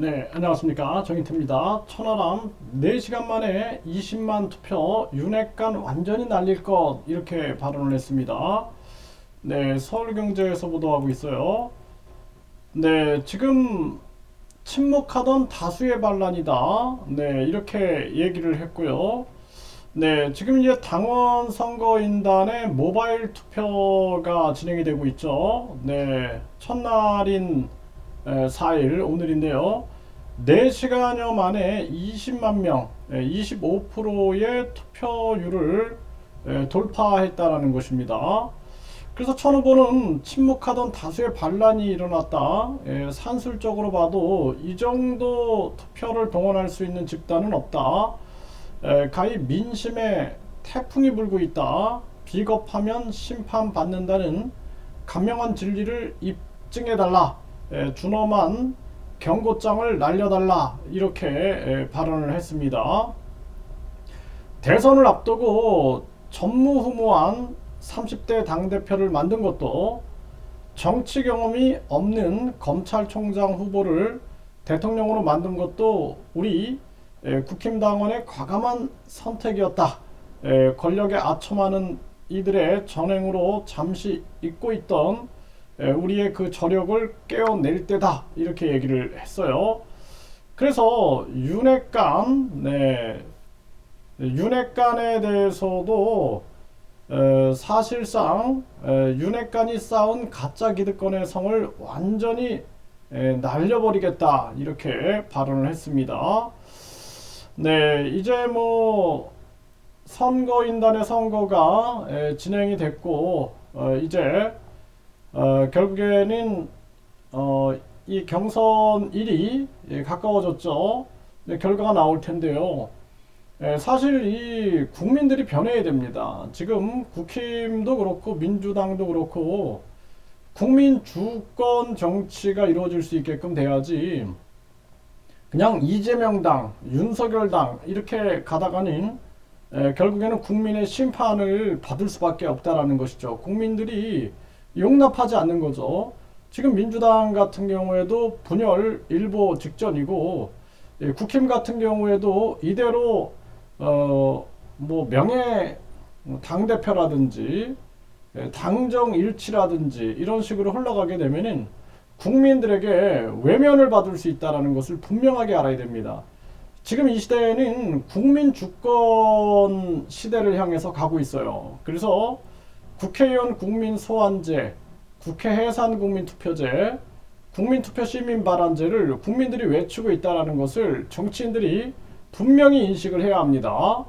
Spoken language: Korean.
네, 안녕하십니까. 정인태입니다. 천하람 4시간 만에 20만 투표 윤핵관 완전히 날릴 것 이렇게 발언을 했습니다. 네, 서울경제에서 보도하고 있어요. 네, 지금 침묵하던 다수의 반란이다. 네, 이렇게 얘기를 했고요. 네, 지금 이제 당원 선거인단의 모바일 투표가 진행이 되고 있죠. 네, 첫날인 4일 오늘인데요. 4시간여 만에 20만 명, 25%의 투표율을 에, 돌파했다라는 것입니다. 그래서 천 후보는 침묵하던 다수의 반란이 일어났다. 에, 산술적으로 봐도 이 정도 투표를 동원할 수 있는 집단은 없다. 에, 가히 민심에 태풍이 불고 있다. 비겁하면 심판받는다는 간명한 진리를 입증해달라. 에, 준엄한 경고장을 날려달라. 이렇게 에, 발언을 했습니다. 대선을 앞두고 전무후무한 30대 당대표를 만든 것도 정치 경험이 없는 검찰총장 후보를 대통령으로 만든 것도 우리 에, 국힘당원의 과감한 선택이었다. 에, 권력에 아첨하는 이들의 전횡으로 잠시 잊고 있던 에, 우리의 그 저력을 깨어낼 때다. 이렇게 얘기를 했어요. 그래서 윤핵관, 네, 윤핵관에 대해서도 에, 사실상 에, 윤핵관이 쌓은 가짜 기득권의 성을 완전히 에, 날려버리겠다 이렇게 발언을 했습니다. 네, 이제 뭐 선거인단의 선거가 에, 진행이 됐고 어, 이제 어, 결국에는 어, 이 경선일이 예, 가까워졌죠. 네, 결과가 나올 텐데요. 예, 사실 이 국민들이 변해야 됩니다. 지금 국힘도 그렇고 민주당도 그렇고 국민 주권 정치가 이루어질 수 있게끔 돼야지 그냥 이재명당, 윤석열당 이렇게 가다가는 에, 결국에는 국민의 심판을 받을 수밖에 없다라는 것이죠. 국민들이 용납하지 않는 거죠. 지금 민주당 같은 경우에도 분열 일보 직전이고 예, 국힘 같은 경우에도 이대로 어 뭐 명예 당 대표라든지 예, 당정 일치라든지 이런 식으로 흘러가게 되면은 국민들에게 외면을 받을 수 있다라는 것을 분명하게 알아야 됩니다. 지금 이 시대에는 국민 주권 시대를 향해서 가고 있어요. 그래서 국회의원 국민 소환제, 국회 해산 국민 투표제, 국민 투표 시민 발언제를 국민들이 외치고 있다라는 것을 정치인들이 분명히 인식을 해야 합니다.